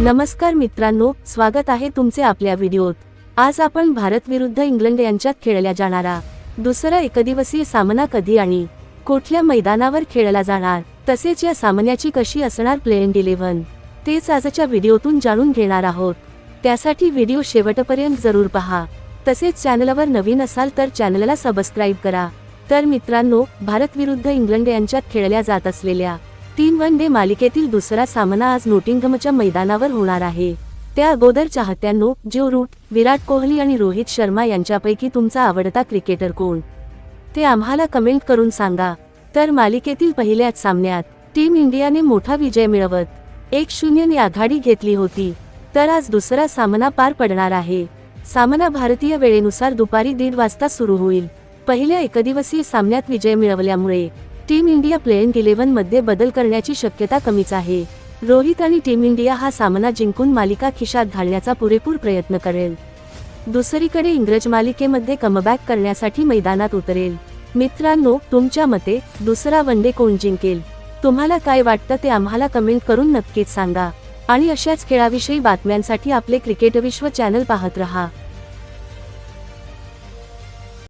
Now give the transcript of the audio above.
नमस्कार मित्रांनो स्वागत आहे तुमचे आपल्या व्हिडिओत. आज आपण भारत विरुद्ध इंग्लंड यांच्यात खेळल्या जाणारा दुसरा एकदिवसीय सामना कधी आणि कुठल्या मैदानावर खेळला जाणार तसेच या सामन्याची कशी असणार प्लेन इलेव्हन तेच आजच्या व्हिडिओतून जाणून घेणार आहोत. त्यासाठी व्हिडिओ शेवटपर्यंत जरूर पहा. तसेच चॅनलवर नवीन असाल तर चॅनलला सबस्क्राईब करा. तर मित्रांनो भारत विरुद्ध इंग्लंड यांच्यात खेळल्या जात असलेल्या तीन वन डे मालिकेतील दुसरा सामना आज नोटिंगमच्या मैदानावर होणार आहे. त्या अगोदर चाहत्यांनो जो रूट विराट कोहली आणि रोहित शर्मा यांच्यापैकी तुमचा आवडता क्रिकेटर कोण? ते आम्हाला कमेंट करून सांगा. तर मालिकेतील पहिल्याच सामन्यात टीम इंडियाने मोठा विजय मिळवत एक शून्यने आघाडी घेतली होती. तर आज दुसरा सामना पार पडणार आहे. सामना भारतीय वेळेनुसार दुपारी दीड वाजता सुरू होईल. पहिल्या एकदिवसीय सामन्यात विजय मिळवल्यामुळे टीम इंडिया प्लेइंग इलेव्हनमध्ये बदल करण्याची शक्यता कमीच आहे. रोहित आणि टीम इंडिया हा सामना जिंकून मालिका खिशात घालण्याचा पुरेपूर प्रयत्न करेल. दुसरीकडे इंग्रज मालिकेमध्ये कमबॅक करण्यासाठी मैदानात उतरेल. मित्रांनो तुमच्या मते दुसरा वनडे कोण जिंकेल? तुम्हाला काय वाटतं ते आम्हाला कमेंट करून नक्कीच सांगा. आणि अशाच खेळाविषयी बातम्यांसाठी आपले क्रिकेट विश्व चॅनल पाहत रहा.